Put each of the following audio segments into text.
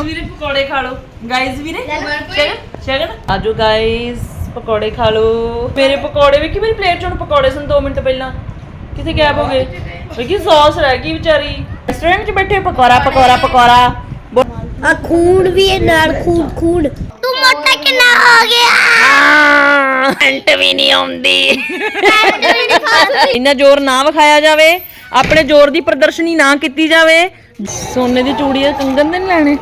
Guys ਵੀਰੇ ਪਕੌੜੇ ਖਾ ਲਓ। ਗਾਇਸ ਵੀਰੇ ਸ਼ਗਨ? ਸ਼ਗਨ? ਆਜੋ ਗਾਇਸ ਪਕੌੜੇ ਖਾ ਲਓ। ਮੇਰੇ ਪਕੌੜੇ। ਵੀ ਕਿ ਮੇਰੀ ਪਲੇਟ ਚ ਹੁਣ ਪਕੌੜੇ ਸਨ 2 ਮਿੰਟ ਪਹਿਲਾਂ। ਕਿੱਥੇ ਗਾਇਬ ਹੋ ਗਏ? ਵੇਖੀ ਸੌਸ ਰਹਿ ਗਈ ਵਿਚਾਰੀ। ਰੈਸਟੋਰੈਂਟ 'ਚ ਬੈਠੇ ਪਕੌੜਾ ਪਕੌੜਾ ਪਕੌੜਾ। ਬੋ- ਆ ਖੂਨ ਵੀ ਹੈ ਨਾਲ ਖੂਨ ਖੂਨ। ਤੂੰ ਮੋਟਾ ਕਿੰਨਾ ਹੋ ਗਿਆ? ਆਹ, ਹੰਟ ਵੀ ਨਹੀਂ ਆਉਂਦੀ। ਇੰਨਾ ਜ਼ੋਰ ਨਾ ਵਿਖਾਇਆ ਜਾਵੇ। ਆਪਣੇ ਜ਼ੋਰ ਦੀ ਪ੍ਰਦਰਸ਼ਨੀ ਨਾ ਕੀਤੀ ਜਾਵੇ। ਸੋਨੇ ਦੀ ਚੂੜੀਆਂ ਕੰਗਨ ਦੇ ਨੀ ਲੈਣੇ।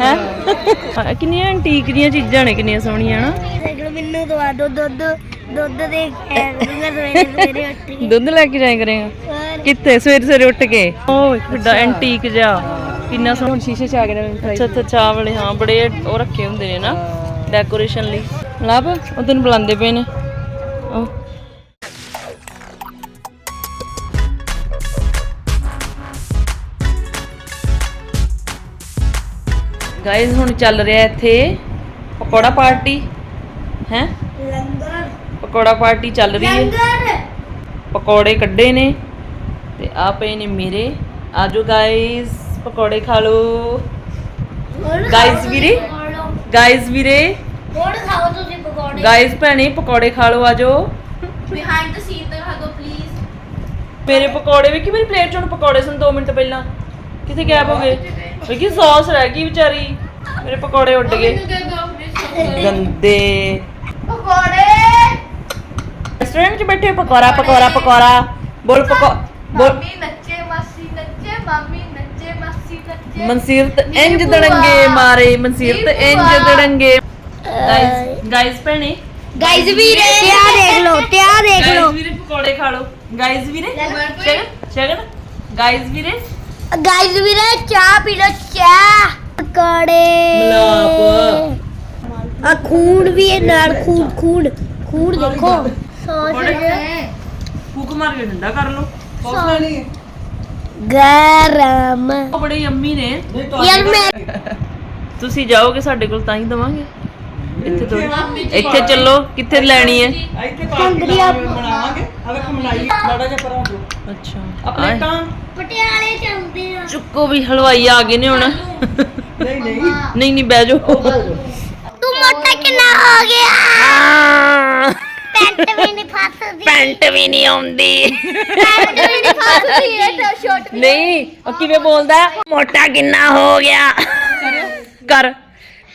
ਹੈ? ਕਿੰਨੀਆਂ ਐਂਟੀਕ ਦੀਆਂ ਚੀਜ਼ਾਂ ਨੇ ਕਿੰਨੀਆਂ ਸੋਹਣੀਆਂ ਨਾ ਦੇਖ ਲਓ ਮੈਨੂੰ ਦਵਾ ਦੋ ਦੁੱਧ ਦੁੱਧ ਦੇ ਖੈਰ ਦੂੰਗਾ ਸਵੇਰੇ ਸਵੇਰੇ ਉੱਠ ਕੇ ਦੁੱਧ ਲੈ ਕੇ ਜਾਇਆ ਕਰੇਗਾ? ਕਿੱਥੇ ਸਵੇਰੇ ਸਵੇਰੇ ਉੱਠ ਕੇ? ਉਹ ਵੱਡਾ ਐਂਟੀਕ ਜਿਹਾ। ਕਿੰਨਾ ਸੋਹਣਾ। ਸ਼ੀਸ਼ੇ ਚ ਆ ਨੇ ਅੱਛਾ ਅੱਛਾ ਚਾਹ ਵਾਲੇ ਹਾਂ ਬੜੇ ਉਹ ਰੱਖੇ ਹੁੰਦੇ ਨੇ ਨਾ ਡੈਕੋਰੇਸ਼ਨ ਲਈ। ਲੱਭ ਉਹ ਤੈਨੂੰ ਬੁਲਾਉਂਦੇ ਪਏ ਨੇ। ਗਾਇਜ਼ ਹੁਣ ਚੱਲ ਰਿਹਾ ਇੱਥੇ ਪਕੌੜਾ ਪਾਰਟੀ ਹੈ? ਲੰਗਰ। ਪਕੌੜਾ ਪਾਰਟੀ ਚੱਲ ਰਹੀ ਹੈ। ਲੰਗਰ। ਪਕੌੜੇ ਕੱਢੇ ਨੇ ਤੇ ਆ ਪਏ ਨੇ ਮੇਰੇ। ਆਜੋ ਗਾਇਜ਼ ਪਕੌੜੇ ਖਾ ਲਓ। ਗਾਇਜ਼ ਵੀਰੇ ਗਾਇਜ਼ ਵੀਰੇ। ਹੋਰ ਖਾਓ ਤੁਸੀਂ ਪਕੌੜੇ। ਗਾਇਜ਼ ਭੈਣੇ ਪਕੌੜੇ ਖਾ ਲਓ ਆਜੋ। ਬਿਹਾਈਂਡ ਦ ਸੀਨ ਦਿਖਾ ਦਿਓ ਪਲੀਜ਼ ਮੇਰੇ ਪਕੌੜੇ ਵੀ ਕਿ ਮੇਰੀ ਪਲੇਟ 'ਚ ਪਕੌੜੇ ਸਨ 2 ਮਿੰਟ ਪਹਿਲਾਂ। ਕਿੱਥੇ ਗਾਇਬ ਹੋ ਗਏ? ਵੇਖੀ ਸੌਸ ਰਹਿ ਗਈ ਵਿਚਾਰੀ। ਮੇਰੇ ਪਕੌੜੇ ਉੱਡ ਗਏ। ਗੰਦੇ। ਪਕੌੜੇ। ਰੈਸਟੋਰੈਂਟ 'ਚ ਬੈਠੇ ਪਕੌੜਾ ਪਕੌੜਾ ਪਕੌੜਾ। ਬੋਲ ਪਕੌ ਬੋਲ ਨੱਚੇ ਮਾਸੀ ਨੱਚੇ ਮਾਮੀ ਨੱਚੇ ਮਾਸੀ ਨੱਚੇ। ਮਨਸੀਰਤ ਇੰਜ ਦੜੰਗੇ ਮਾਰੇ ਮਨਸੀਰਤ ਇੰਜ ਦੜੰਗੇ। ਗਾਇਜ਼ ਗਾਇਜ਼ ਭੈਣੇ। ਗਾਇਜ਼ ਵੀਰੇ ਤੇ ਆ ਦੇਖ ਲਓ ਤੇ ਆ ਦੇਖ ਲਓ। ਵੀਰੇ ਪਕੌੜੇ ਖਾ ਲਓ। ਗਾਇਜ਼ ਵੀਰੇ ਸ਼ਗਨ ਸ਼ਗਨ ਗਾਇਜ਼ ਵੀਰੇ। ਗਾਇਜ਼ ਵੀਰੇ ਚਾਹ ਪੀ ਲਓ ਚਾਹ। ਪਕੌੜੇ। ਮਲਾਪ। ਆ ਖੂਨ ਵੀ ਹੈ ਨਾਲ ਖੂਨ ਖੂਨ ਖੂਨ ਦੇਖੋ। ਸੌਸ ਫੂਕ ਮਾਰ ਕੇ ਠੰਡਾ ਕਰ ਲਓ। ਗਰਮ। ਉਹ ਬੜੇ ਯੰਮੀ ਨੇ। ਯਾਰ ਮੈਂ ਤੁਸੀਂ ਜਾਓਗੇ ਸਾਡੇ ਕੋਲ ਤਾਂ ਹੀ ਦਵਾਂਗੇ। ਇੱਥੇ ਤੋਂ ਇੱਥੇ ਚੱਲੋ ਕਿੱਥੇ ਲੈਣੀ ਹੈ? ਕੰਗਰੀਆ ਬਣਾਵਾਂਗੇ। ਹਵੇ ਕਮਲਾਈ ਮਾੜਾ ਜਿਹਾ ਪਰਾਂ ਦੋ ਅੱਛਾ। ਆਪਣੇ ਆਏ। ਤਾਂ ਪਟਿਆਲੇ ਚੰਦੇ ਆ। ਚੁੱਕੋ ਵੀ ਹਲਵਾਈ ਆ ਗਏ ਨੇ ਹੁਣ। ਨਹੀਂ ਨਹੀਂ ਨਹੀਂ ਨਹੀਂ ਬਹਿ ਜਾਓ ਤੂੰ ਮੋਟਾ ਕਿੰਨਾ ਹੋ ਗਿਆ ਆਹ, ਪੈਂਟ ਵੀ ਨਹੀਂ ਫਸਦੀ ਪੈਂਟ ਵੀ ਨਹੀਂ ਆਉਂਦੀ ਪੈਂਟ ਵੀ ਨਹੀਂ ਫਸਦੀ ਇਹ ਤਾਂ ਸ਼ਾਰਟ ਨਹੀਂ ਉਹ ਕਿਵੇਂ ਬੋਲਦਾ ਹੈ? ਮੋਟਾ ਕਿੰਨਾ ਹੋ ਗਿਆ ਕਰ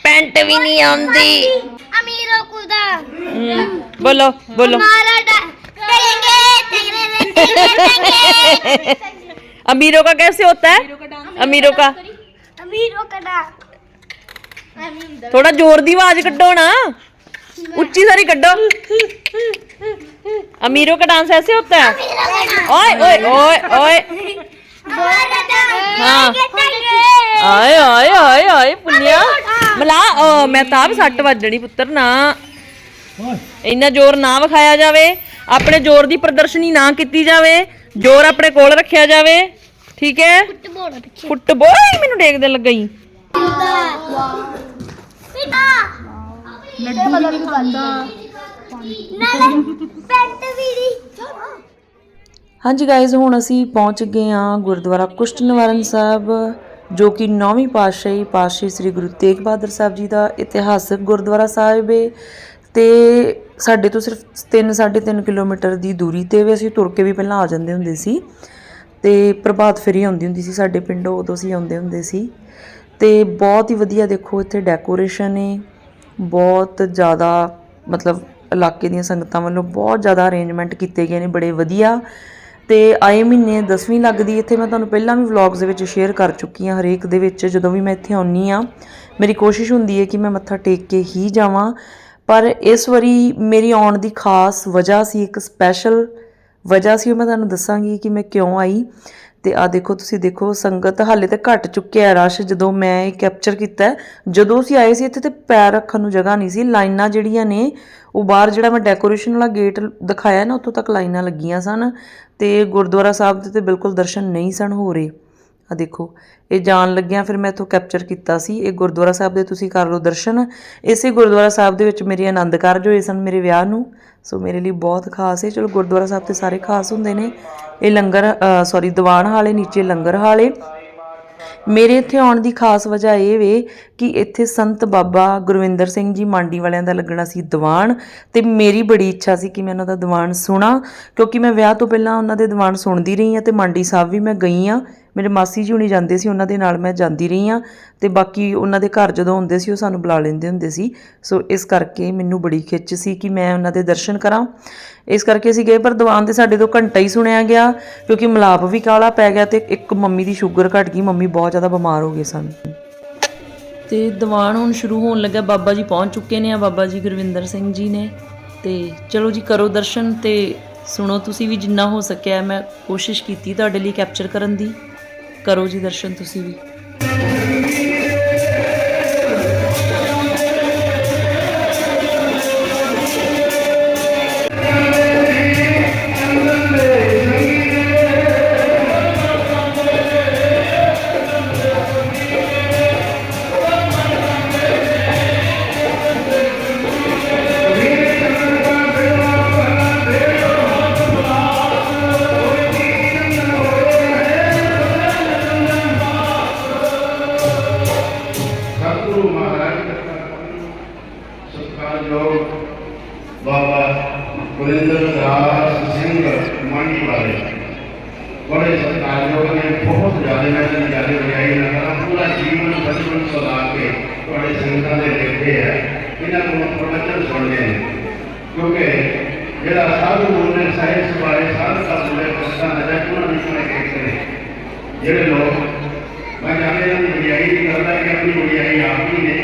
ਪੈਂਟ ਵੀ ਨਹੀਂ ਆਉਂਦੀ ਅਮੀਰੋ ਕੁਦਾ ਹਮ, ਬੋਲੋ ਬੋਲੋ ਮਾਰਾ ਡਾ ਟੇਂਗੇ ਟੇਂਗੇ ਟੇਂਗੇ अमीरों का कैसे होता है अमीरों का ਅਮੀਰੋ ਕਦਾ थोड़ा जोर दी आवाज कड्डो ना उच्ची सारी कड्डो अमीरों का डांस ऐसे होता है ओए ओए ओए ओए हाँ ਆਏ ਆਏ ਆਏ ਆਏ ਪੁੰਨਿਆ ਮਲਾ ਓ ਮੈਂ ਤਾਂ ਵੀ ਸੱਟ ਵੱਜਣੀ ਪੁੱਤਰ ਨਾ ਇੰਨਾ ਜ਼ੋਰ ਨਾ ਵਿਖਾਇਆ ਜਾਵੇ ਆਪਣੇ ਜ਼ੋਰ ਦੀ ਪ੍ਰਦਰਸ਼ਨੀ ਨਾ ਕੀਤੀ ਜਾਵੇ ਜ਼ੋਰ ਆਪਣੇ ਕੋਲ ਰੱਖਿਆ ਜਾਵੇ ਠੀਕ ਹੈ? ਫੁੱਟਬਾਲ ਮੈਨੂੰ ਦੇਖਦੇ ਲੱਗਈ ਹਾਂਜੀ ਗਾਇਜ਼ ਹੁਣ ਅਸੀਂ ਪਹੁੰਚ ਗਏ ਹਾਂ ਗੁਰਦੁਆਰਾ ਕੁਸ਼ਟ ਨਿਵਾਰਨ ਸਾਹਿਬ ਜੋ ਕਿ ਨੌਵੀਂ ਪਾਤਸ਼ਾਹੀ ਪਾਤਸ਼ਾਹੀ ਸ੍ਰੀ ਗੁਰੂ ਤੇਗ ਬਹਾਦਰ ਸਾਹਿਬ ਜੀ ਦਾ ਇਤਿਹਾਸਕ ਗੁਰਦੁਆਰਾ ਸਾਹਿਬ ਹੈ ਤੇ ਸਾਡੇ ਤੋਂ ਸਿਰਫ 3 3.5 ਕਿਲੋਮੀਟਰ ਦੀ ਦੂਰੀ ਤੇ ਵੀ ਅਸੀਂ ਤੁਰ ਕੇ ਵੀ ਪਹਿਲਾਂ ਆ ਜਾਂਦੇ ਹੁੰਦੇ ਸੀ। ਅਤੇ ਪ੍ਰਭਾਤ ਫੇਰੀ ਆਉਂਦੀ ਹੁੰਦੀ ਸੀ, ਸਾਡੇ ਪਿੰਡੋਂ ਉਦੋਂ ਅਸੀਂ ਆਉਂਦੇ ਹੁੰਦੇ ਸੀ। ਅਤੇ ਬਹੁਤ ਹੀ ਵਧੀਆ ਦੇਖੋ, ਇੱਥੇ ਡੈਕੋਰੇਸ਼ਨ ਹੈ ਬਹੁਤ ਜ਼ਿਆਦਾ ਮਤਲਬ ਇਲਾਕੇ ਦੀਆਂ ਸੰਗਤਾਂ ਵੱਲੋਂ ਬਹੁਤ ਜ਼ਿਆਦਾ ਅਰੇਂਜਮੈਂਟ ਕੀਤੇ ਗਏ ਨੇ, ਬੜੇ ਵਧੀਆ। ਤੇ ਆਏ ਮਹੀਨੇ 10ਵੀਂ ਲੱਗਦੀ, ਇੱਥੇ ਮੈਂ ਤੁਹਾਨੂੰ ਪਹਿਲਾਂ ਵੀ ਵਲੌਗਸ ਦੇ ਵਿੱਚ ਸ਼ੇਅਰ ਕਰ ਚੁੱਕੀ ਹਾਂ, ਹਰੇਕ ਦੇ ਵਿੱਚ, ਜਦੋਂ ਵੀ ਮੈਂ ਇੱਥੇ ਆਉਣੀ ਆ ਮੇਰੀ ਕੋਸ਼ਿਸ਼ ਹੁੰਦੀ ਹੈ ਕਿ ਮੈਂ ਮੱਥਾ ਟੇਕ ਕੇ ਹੀ ਜਾਵਾਂ। ਪਰ ਇਸ ਵਾਰੀ ਮੇਰੀ ਆਉਣ ਦੀ ਖਾਸ ਵਜ੍ਹਾ ਸੀ ਇੱਕ ਸਪੈਸ਼ਲ ਵਜ੍ਹਾ ਸੀ ਉਹ ਮੈਂ ਤੁਹਾਨੂੰ ਦੱਸਾਂਗੀ ਕਿ ਮੈਂ ਕਿਉਂ ਆਈ ਤੇ ਆ ਦੇਖੋ, ਤੁਸੀਂ ਦੇਖੋ, ਸੰਗਤ ਹਾਲੇ ਤਾਂ ਘਟ ਚੁੱਕਿਆ ਰਸ਼ ਜਦੋਂ ਮੈਂ ਇਹ ਕੈਪਚਰ ਕੀਤਾ ਜਦੋਂ ਅਸੀਂ ਆਏ ਸੀ ਇੱਥੇ ਤੇ ਪੈਰ ਰੱਖਣ ਨੂੰ ਜਗ੍ਹਾ ਨਹੀਂ ਸੀ। ਲਾਈਨਾਂ ਜਿਹੜੀਆਂ ਨੇ, ਉਹ ਬਾਹਰ ਜਿਹੜਾ ਮੈਂ ਡੈਕੋਰੇਸ਼ਨ ਵਾਲਾ ਗੇਟ ਦਿਖਾਇਆ ਨਾ, ਉੱਥੋਂ ਤੱਕ ਲਾਈਨਾਂ ਲੱਗੀਆਂ ਸਨ ਤੇ ਗੁਰਦੁਆਰਾ ਸਾਹਿਬ ਦੇ ਤੇ ਬਿਲਕੁਲ ਦਰਸ਼ਨ ਨਹੀਂ ਸਨ ਹੋ ਰਹੇ। ਆ ਦੇਖੋ, ਇਹ ਜਾਣ ਲੱਗਿਆ ਫਿਰ ਮੈਂ ਇੱਥੋਂ ਕੈਪਚਰ ਕੀਤਾ ਸੀ। ਇਹ ਗੁਰਦੁਆਰਾ ਸਾਹਿਬ ਦੇ ਤੁਸੀਂ ਕਰ ਲਓ ਦਰਸ਼ਨ। ਇਸੇ ਗੁਰਦੁਆਰਾ ਸਾਹਿਬ ਦੇ ਵਿੱਚ ਮੇਰੇ ਆਨੰਦ ਕਾਰਜ ਹੋਏ ਸਨ ਮੇਰੇ ਵਿਆਹ ਨੂੰ। ਸੋ ਮੇਰੇ ਲਈ ਬਹੁਤ ਖਾਸ ਹੈ ਚਲੋ ਗੁਰਦੁਆਰਾ ਸਾਹਿਬ ਤੇ ਸਾਰੇ ਖਾਸ ਹੁੰਦੇ ਨੇ। ਇਹ ਲੰਗਰ ਸੌਰੀ ਦੀਵਾਨ ਹਾਲੇ ਨੀਚੇ ਲੰਗਰ ਹਾਲੇ ਮੇਰੇ ਇੱਥੇ ਆਉਣ ਦੀ ਖਾਸ ਵਜ੍ਹਾ ਇਹ ਵੇ ਕਿ ਇੱਥੇ ਸੰਤ ਬਾਬਾ ਗੁਰਵਿੰਦਰ ਸਿੰਘ ਜੀ ਮੰਡੀ ਵਾਲਿਆਂ ਦਾ ਲੱਗਣਾ ਸੀ ਦੀਵਾਨ ਤੇ ਮੇਰੀ ਬੜੀ ਇੱਛਾ ਸੀ ਕਿ ਮੈਂ ਉਹਨਾਂ ਦਾ ਦੀਵਾਨ ਸੁਣਾ। ਕਿਉਂਕਿ ਮੈਂ ਵਿਆਹ ਤੋਂ ਪਹਿਲਾਂ ਉਹਨਾਂ ਦੇ ਦੀਵਾਨ ਸੁਣਦੀ ਰਹੀ ਹਾਂ ਤੇ ਮੰਡੀ ਸਾਹਿਬ ਵੀ ਮੈਂ ਗਈ ਹਾਂ। ਮੇਰੇ ਮਾਸੀ ਜੀ ਹੁਣੀ ਜਾਂਦੇ ਸੀ, ਉਹਨਾਂ ਦੇ ਨਾਲ ਮੈਂ ਜਾਂਦੀ ਰਹੀ ਹਾਂ ਤੇ ਬਾਕੀ ਉਹਨਾਂ ਦੇ ਘਰ ਜਦੋਂ ਹੁੰਦੇ ਸੀ, ਉਹ ਸਾਨੂੰ ਬੁਲਾ ਲੈਂਦੇ ਹੁੰਦੇ ਸੀ। ਸੋ ਇਸ ਕਰਕੇ ਮੈਨੂੰ ਬੜੀ ਖਿੱਚ ਸੀ ਕਿ ਮੈਂ ਉਹਨਾਂ ਦੇ ਦਰਸ਼ਨ ਕਰਾਂ। ਇਸ ਕਰਕੇ ਅਸੀਂ ਗਏ, ਪਰ ਦੀਵਾਨ ਤੇ ਸਾਡੇ ਤੋਂ ਘੰਟਾ ਹੀ ਸੁਣਿਆ ਗਿਆ, ਕਿਉਂਕਿ ਮਲਾਪ ਵੀ ਕਾਲਾ ਪੈ ਗਿਆ ਤੇ ਇੱਕ ਮੰਮੀ ਦੀ ਸ਼ੂਗਰ ਘਟ ਗਈ, ਮੰਮੀ ਬਹੁਤ ਜ਼ਿਆਦਾ ਬਿਮਾਰ ਹੋ ਗਏ ਸਨ। ਤੇ ਦੀਵਾਨ ਹੁਣ ਸ਼ੁਰੂ ਹੋਣ ਲੱਗਾ, ਬਾਬਾ ਜੀ ਪਹੁੰਚ ਚੁੱਕੇ ਨੇ ਆ, ਬਾਬਾ ਜੀ ਗੁਰਵਿੰਦਰ ਸਿੰਘ ਜੀ ਨੇ। ਤੇ ਚਲੋ ਜੀ, ਕਰੋ ਦਰਸ਼ਨ ਤੇ ਸੁਣੋ ਤੁਸੀਂ ਵੀ ਜਿੰਨਾ ਹੋ ਸਕਿਆ, ਮੈਂ ਕੋਸ਼ਿਸ਼ ਕੀਤੀ ਤੁਹਾਡੇ ਲਈ ਕੈਪਚਰ ਕਰਨ ਦੀ। ਕਰੋ ਜੀ ਦਰਸ਼ਨ ਤੁਸੀਂ ਵੀ। ਬਚਪਨ ਤੋਂ ਲਾ ਕੇ ਤੁਹਾਡੇ ਸੰਗਤਾਂ ਦੇ ਦੇਖੇ ਹੈ ਇਹਨਾਂ ਨੂੰ ਪ੍ਰਵਚਨ ਸੁਣਦੇ ਨੇ ਕਿਉਂਕਿ ਜਿਹੜਾ ਸਾਧੂ ਨੇ ਸਾਹਿਬ ਬਾਰੇ ਸਾਧ ਦਾ ਬੋਲੇ ਪਸੰਦ ਹੈ ਉਹਨਾਂ ਵਿੱਚ ਮੈਂ ਕਹਿੰਦੇ ਨੇ ਜਿਹੜੇ ਲੋਕ ਮੈਂ ਜਾਣਦੇ ਹਾਂ ਕਿ ਵਡਿਆਈ ਦੀ ਗੱਲ ਹੈ ਕਿ ਆਪਣੀ ਵਡਿਆਈ ਆਪ ਹੀ ਨੇ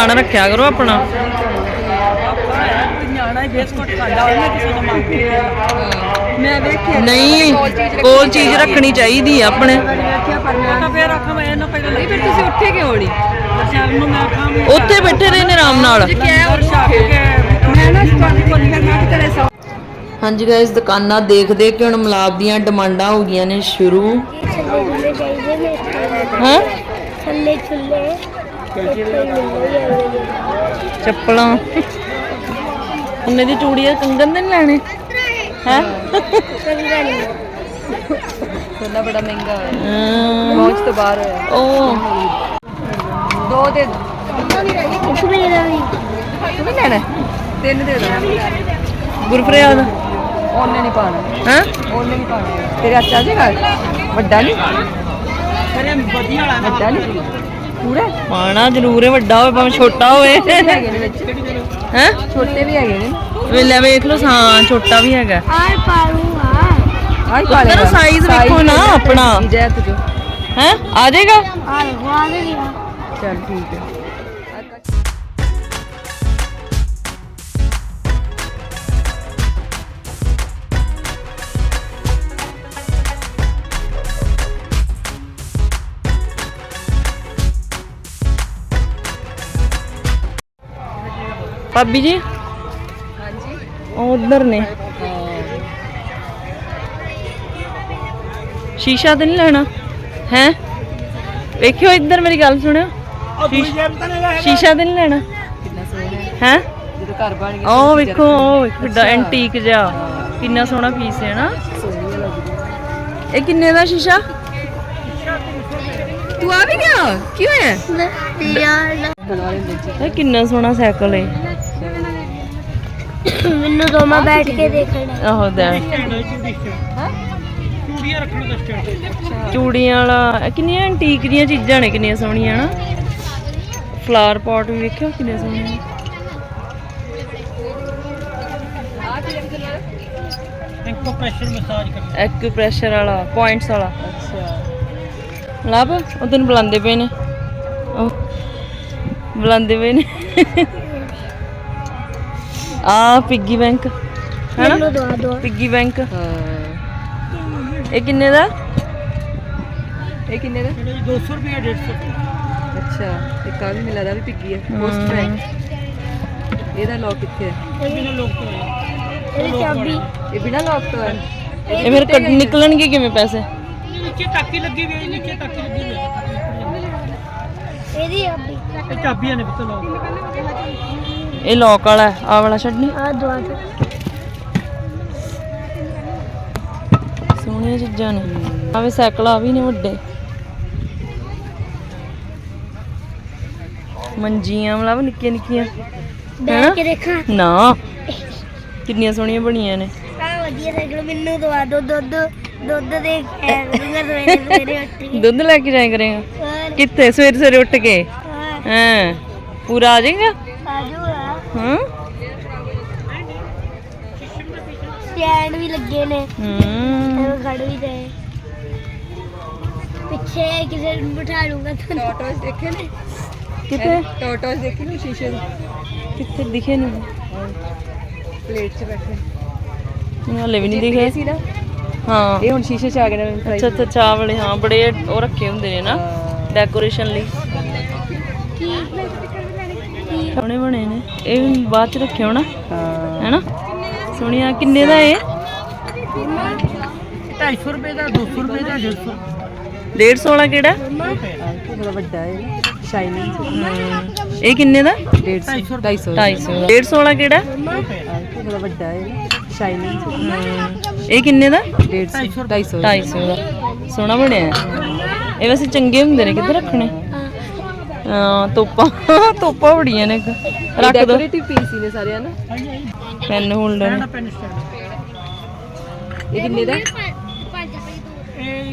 ਧਿਆਨ ਰੱਖਿਆ ਕਰੋ ਆਪਣਾ। ਨਿਆਣਾ ਹੀ ਬਿਸਕੁਟ ਖਾਂਦਾ ਉਹਨੇ ਕਿਸੇ ਤੋਂ ਮੰਗ ਕੇ ਮੈਂ ਵੇਖਿਆ ਨਹੀਂ ਕੋਲ ਚੀਜ਼ ਰੱਖਣੀ ਚਾਹੀਦੀ ਆ ਆਪਣੇ। ਵੇਖਿਆ ਪਰ ਮੈਂ ਤਾਂ ਫੇਰ ਆਖਾਂ ਮੈਂ ਇਹਨਾਂ ਪਹਿਲਾਂ ਨਹੀਂ ਫਿਰ ਤੁਸੀਂ ਉੱਠੇ ਕਿਉਂ ਨਹੀਂ ਸ਼ਾਮ ਨੂੰ ਮੈਂ ਆਖਾਂ ਵੀ ਉੱਥੇ ਬੈਠੇ ਰਹੇ ਨੇ ਆਰਾਮ ਨਾਲ। ਹੋਰ ਛੱਕ ਕੇ ਮੈਂ ਨਾ ਤੁਹਾਨੂੰ ਬੋਲੀ ਮੈਂ ਕਿ ਤੇਰੇ ਸੌ ਹਾਂਜੀ ਗਾਇਸ ਦੁਕਾਨਾਂ ਦੇਖਦੇ ਕਿ ਹੁਣ ਮਲਾਬ ਦੀਆਂ ਡਿਮਾਂਡਾਂ ਹੋ ਗਈਆਂ ਨੇ ਸ਼ੁਰੂ। ਹਾਂ? ਛੱਲੇ ਛੁੱਲੇ। ਚੱਪਲਾਂ। ਉਹਨੇ ਦੀ ਚੂੜੀਆਂ ਕੰਗਨ ਦੇ ਨੀ ਲੈਣੇ? ਹੈ? ਕੰਗਾ ਨਹੀਂ ਸੋਨਾ ਬੜਾ ਮਹਿੰਗਾ ਹੋਇਆ। ਪਹੁੰਚ ਤੋਂ ਬਾਹਰ ਹੋਇਆ। ਉਹ ਦੋ ਦੇ ਇੱਕ ਵੀ ਤੂੰ ਵੀ। ਲੈਣਾ ਹੈ? ਤਿੰਨ ਦੇ ਦੋ। ਗੁਰਪ੍ਰਿਆਦ ਉਹਨੇ ਨਹੀਂ ਪਾਣਾ ਹੈ? ਉਹਨੇ ਨਹੀਂ ਪਾਣਾ ਤੇਰੇ ਆ ਜਾਏਗਾ? ਵੱਡਾ ਨਹੀਂ ਕਰੇ ਵਧੀਆ ਵਾਲਾ। ਵੱਡਾ ਨਹੀਂ ਪੂਰਾ? ਪਾਣਾ ਜ਼ਰੂਰ ਹੈ ਵੱਡਾ ਹੋਵੇ ਭਾਵੇਂ ਛੋਟਾ ਹੋਵੇ। ਹੈਗੇ ਨੇ ਵਿੱਚ। ਹੈ? ਛੋਟੇ ਵੀ ਹੈਗੇ ਨੇ। ਵੇ ਲੈ ਵੇਖ ਲਓ ਹਾਂ ਛੋਟਾ ਵੀ ਹੈਗਾ। ਆਰ ਪਾਲੂਗਾ ਆਹ। ਪੁੱਤਰ, ਲੈਣਾ। size ਵੇਖੋ ਨਾ ਆਪਣਾ। ਜੈ ਤੁਝੋ ਹੈ? ਆ ਜਾਏਗਾ? ਆਰ ਗਵਾ ਦੇ ਚਲ ਠੀਕ ਹੈ। ਭਾਬੀ ਜੀ? ਹਾਂਜੀ। ਉਹ ਉਧਰ ਨੇ। ਸ਼ੀਸ਼ਾ ਤੇ ਨਹੀਂ ਲੈਣਾ? ਹੈ? ਵੇਖਿਓ ਇੱਧਰ ਮੇਰੀ ਗੱਲ ਸੁਣਿਓ। ਸ਼ੀਸ਼- ਤੇ ਨਹੀਂ ਲੈਣਾ। ਕਿੰਨਾ ਸੋਹਣਾ ਹੈ। ਜਦੋਂ ਘਰ ਬਣ ਗਿਆ ਉਹ ਵੇਖੋ ਉਹ ਕਿੱਡਾ ਐਂਟੀਕ ਜਿਹਾ। ਕਿੰਨਾ ਸੋਹਣਾ ਪੀਸ ਹੈ ਨਾ। ਇਹ ਕਿੰਨੇ ਦਾ ਸ਼ੀਸ਼ਾ? ਤੂੰ ਆ ਵੀ ਗਿਆ? ਕੀ ਹੋਇਆ ਯਾਰ ਇਹ ਕਿੰਨਾ ਸੋਹਣਾ ਸਾਈਕਲ ਹੈ ਮੈਨੂੰ ਦੋਮਾ ਬੈਠ ਕੇ ਦੇਖਣਾ। ਆਹੋ ਦਾ। ਚੂੜੀਆਂ ਵਾਲਾ ਇਹ ਕਿੰਨੀਆਂ ਐਂਟੀਕ ਦੀਆਂ ਚੀਜ਼ਾਂ ਨੇ ਕਿੰਨੀਆਂ ਸੋਹਣੀਆਂ ਨਾ ਫਲਾਵਰ ਪੋਟ ਵੀ ਵੇਖਿਓ ਕਿੰਨੇ ਸੋਹਣੇ ਨੇ। ਆ ਕੀ ਲੱਗਦਾ ਐਕ ਪ੍ਰੈਸ਼ਰ ਵਾਲਾ ਪੁਆਇੰਟਸ ਵਾਲਾ। ਅੱਛਾ। ਲਵ ਉਹ ਤੈਨੂੰ ਬੁਲਾਉਂਦੇ ਪਏ ਨੇ। ਉਹ ਬੁਲਾਉਂਦੇ ਪਏ ਨੇ। ਆ ਪਿੱਗੀ ਬੈਂਕ। ਹੈਨਾ? Piggy bank. ਹਾਂ। ਇਹ ਕਿੰਨੇ ਦਾ? ਇਹ ਕਿੰਨੇ ਦਾ? 200 ਰੁਪਏ 150 ਅੱਛਾ ਇਹ ਕਾ ਵੀ ਮਿਲਦਾ ਵੀ ਪਿੱਗੀ ਹੈ। ਪੋਸਟ ਹੈ ਇਹਦਾ ਲੋਕ ਕਿੱਥੇ ਹੈ ਇਹਦੀ ਚਾਬੀ। ਇਹ ਬਿਨਾ ਲੋਕ ਤੋਂ ਹੈ ਇਹ ਮੇਰੇ ਕੱਢ ਨਿਕਲਣਗੇ ਕਿਵੇਂ ਪੈਸੇ? ਇਹਦੀ ਚਾਬੀ ਇਹ ਲੋਕ ਵਾਲਾ ਹੈ ਆ ਵਾਲਾ ਛੱਡਣੀ ਆ ਦਵਾ ਦੋ ਸੋਹਣੀਆਂ ਚੀਜ਼ਾਂ ਨੇ। ਆਵੇਂ ਸਾਈਕਲ ਆ ਵੀ ਨੇ ਵੱਡੇ। ਮੰਜੀਆਂ ਮਤਲਬ ਨਿੱਕੀਆਂ ਨਿੱਕੀਆਂ। ਬੈਠ ਕੇ ਦੇਖਾਂ। ਨਾ। ਕਿੰਨੀਆਂ ਸੋਹਣੀਆਂ ਬਣੀਆਂ ਨੇ। ਆ ਵਧੀਆ ਸਾਈਕਲ ਮੈਨੂੰ ਦਵਾ ਦੋ ਦੁੱਧ। ਦੁੱਧ ਦੇ ਖੈਰ ਦੂੰਗਾ ਸਵੇਰੇ ਸਵੇਰੇ ਉੱਠ ਕੇ ਦੁੱਧ ਲੈ ਕੇ ਜਾਇਆ ਕਰੇਗਾ? ਹੋਰ। ਕਿੱਥੇ? ਸਵੇਰੇ ਸਵੇਰੇ ਉੱਠ ਕੇ? ਹਾਂ ਹਾਂ? ਪੂਰਾ ਆ ਜਾਏਗਾ? ਆਜੂ ਆ। ਹਾਂ? ਸਟੈਂਡ ਵੀ ਲੱਗੇ ਨੇ। ਹੂੰ। ਉਹ ਖੜ ਵੀ ਗਏ ਪਿੱਛੇ ਕਿਸੇ ਨੂੰ ਬਿਠਾ ਲੂੰਗਾ ਤੁਹਾਨੂੰ। ਟੋਟੋਸ ਦੇਖੇ ਨੇ? ਕਿੱਥੇ? ਟੋਟੋਸ ਦੇਖੀ ਨੇ ਸ਼ੀਸ਼ੇ ਦੇ ਕਿੱਥੇ ਦਿਖੇ ਨਹੀਂ ਪਲੇਟ 'ਚ ਬੈਠੇ। ਮੈਨੂੰ ਹਲੇ ਵੀ ਨਹੀਂ ਇਹ ਦਿਖੇ। ਸੀ ਨਾ ਹਾਂ। ਇਹ ਹੁਣ ਸ਼ੀਸ਼ੇ 'ਚ ਆ ਗਏ ਨੇ ਅੱਛਾ ਅੱਛਾ ਚਾਹ ਵਾਲੇ ਹਾਂ ਬੜੇ ਉਹ ਰੱਖੇ ਹੁੰਦੇ ਨੇ ਨਾ। ਡੈਕੋਰੇਸ਼ਨ ਲਈ। ਸੋਹਣੇ ਬਣੇ ਨੇ। ਇਹ ਵੀ ਬਾਅਦ ਚ ਹੋਣਾ ਹਾਂ। ਹੈਨਾ? ਸੋਹਣੀਆਂ ਕਿੰਨੇ ਦਾ ਇਹ? 250 ਰੁਪਏ ਦਾ 200 ਰੁਪਏ ਦਾ 150 150 ਵਾਲਾ ਕਿਹੜਾ? ਥੋੜਾ ਵੱਡਾ ਹੈ। ਸ਼ਾਈਨਿੰਗ ਇਹ ਕਿੰਨੇ ਦਾ? 150 250 250 ਦਾ 150 ਵਾਲਾ ਕਿਹੜਾ? ਥੋੜਾ ਵੱਡਾ ਹੈ। ਸ਼ਾਈਨਿੰਗ ਇਹ ਕਿੰਨੇ ਦਾ? 150 250 250 ਦਾ। ਸੋਹਣਾ ਬਣਿਆ ਹੈ। ਇਹ ਵੈਸੇ ਚੰਗੇ ਹੁੰਦੇ ਨੇ ਕਿੱਥੇ ਰੱਖਣੇ? ਹਾਂ ਤੋਪਾਂ ਤੋਪਾਂ ਬੜੀਆਂ ਨੇ ਰੱਖ ਦੋ। ਡੈਕੋਰੇਟਿਵ ਪੀਸ ਹੀ ਨੇ ਸਾਰੇ ਹਨ? ਪੈਨ ਹੋਲਡਰ ਪੈਨ ਸਟੈਂਡ ਇਹ ਕਿੰਨੇ ਦਾ? ਇਹ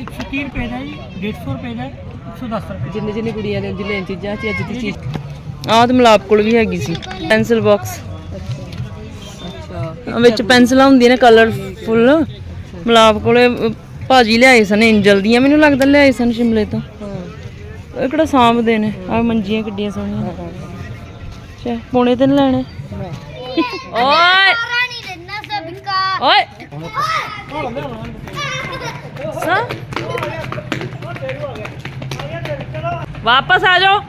130 ਰੁਪਏ ਦਾ ਜੀ 150 ਰੁਪਏ ਦਾ 110 ਰੁਪਏ ਜਿੰਨੇ ਜਿੰਨੇ ਕੁੜੀਆਂ ਨੇ ਜਿੰਨੇ ਚੀਜ਼ਾਂ ਚ ਅੱਜ ਦੀ ਚੀਜ਼ ਆਹ ਤੇ ਮਲਾਪ ਕੋਲ ਵੀ ਹੈਗੀ ਸੀ। ਪੈਨਸਲ ਬਾਕਸ ਅੱਛਾ। ਵਿੱਚ ਪੈਨਸਲਾਂ ਹੁੰਦੀਆਂ ਨੇ ਕਲਰਫੁੱਲ ਮਲਾਪ ਕੋਲੇ ਭਾਜੀ ਲਿਆਏ ਸਨ ਇੰਜਲ ਦੀਆਂ। ਮੈਨੂੰ ਲੱਗਦਾ ਲਿਆਏ ਸਨ ਸ਼ਿਮਲੇ ਤੋਂ। ਹਾਂ। ਇਹ ਕਿਹੜਾ ਸਾਂਭਦੇ ਨੇ? ਆ ਮੰਜੀਆਂ ਕਿੱਡੀਆਂ ਸੋਹਣੀਆਂ। ਚਾ ਪੌਣੇ ਤੇ ਲੈਣੇ। ਓਏ। ਓਏ। ਸਾ। ਵਾਪਸ ਆ ਜਾਓ।